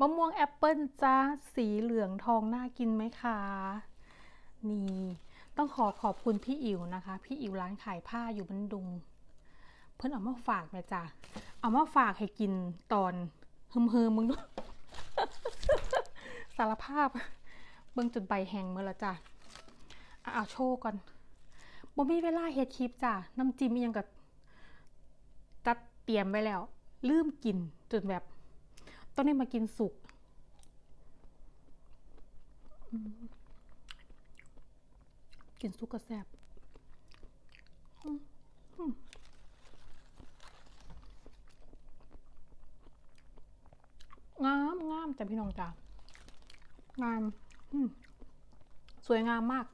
มะม่วงแอปเปิลจ้าสีเหลืองทองน่ากินไหมคะ นี่ต้องขอขอบคุณพี่อิ๋วนะคะ พี่อิ๋วร้านขายผ้าอยู่บันดุง เพื่อนเอามาฝากนะจ๊ะเอามาฝากให้กินตอนเฮิมเฮิมมึงด้วยสารภาพ เบิ่งจนใบแหงเมื่อละจ้ะเอาโชว์ก่อนบ่มีเวลาเฮ็ดคลิปจ้ะน้ำจิ้มยังกับจัดเตรียมไว้แล้ว ลืมกินจนแบบ ต้องได้มากินสุกกินสุกก็แซ่บงามงามจ้ะพี่น้องจ้ะงามสวยงามมาก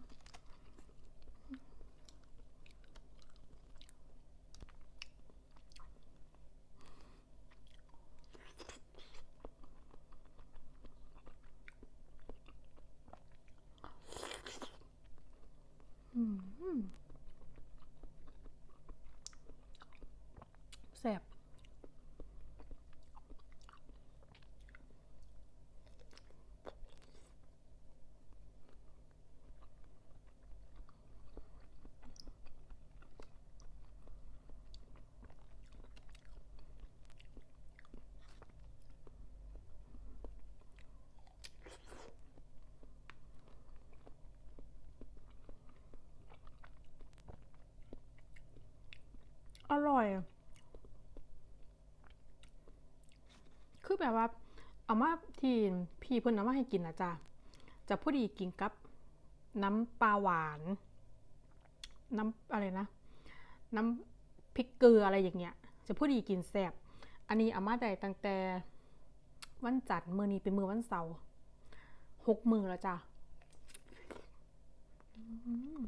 อืมแซ่บอร่อย คือแบบว่า เอามาที่พี่เพิ่นเอามาให้กินนะจ๊ะจะพอดีกินกับ น้ำปลาหวาน น้ำอะไรนะ น้ำพริกเกลืออะไรอย่างเงี้ย จะพอดีกินแซ่บอันนี้อามาได้ตั้งแต่วันจันทร์มือนี้เป็นมือวันเสาร์หกมือแล้วจ้ะอืม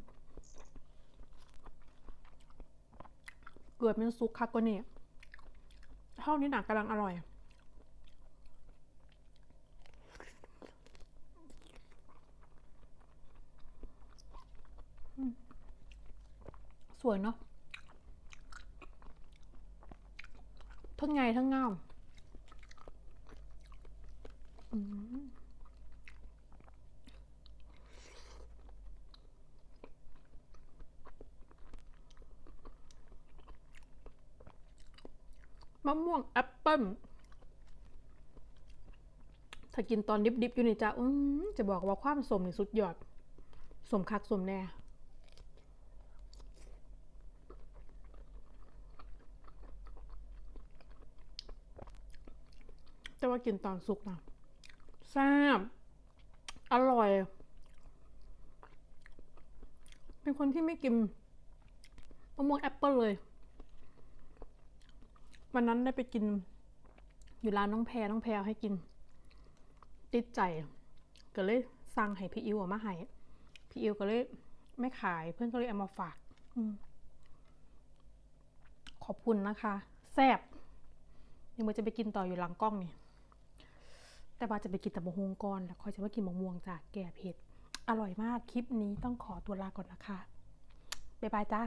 เกิดเป็นซุกคักกว่านี่เท่านี้หนักกำลังอร่อย สวยเนาะทั้งไงทั้งงามอืม มะม่วงแอปเปิ้ลถ้ากินตอนดิบๆอยู่นี่จ้ะอืมจะบอกว่าความสมนี่สุดยอด สมคักสมแน่แต่ว่ากินตอนสุกนะแซ่บอร่อย เป็นคนที่ไม่กินมะม่วงแอปเปิลเลย วันนั้นได้ไปกิน อยู่ร้านน้องแพรน้องแพรให้กิน ติดใจ ก็เลยสั่งให้พี่อิวเอามาให้พี่อิวก็เลยไม่ขายเพื่อนก็เลยเอามาฝากอมขอบคุณนะคะแซ่บยังไม่จะไปกินต่ออยู่หลังกล้องนี่แต่ว่าจะไปกินแต่มะฮวงก่อนแล้วค่อยจะมากินมะม่วงจากแก่เผ็ดอร่อยมากคลิปนี้ต้องขอตัวลาก่อนนะคะบ๊ายบายจ้า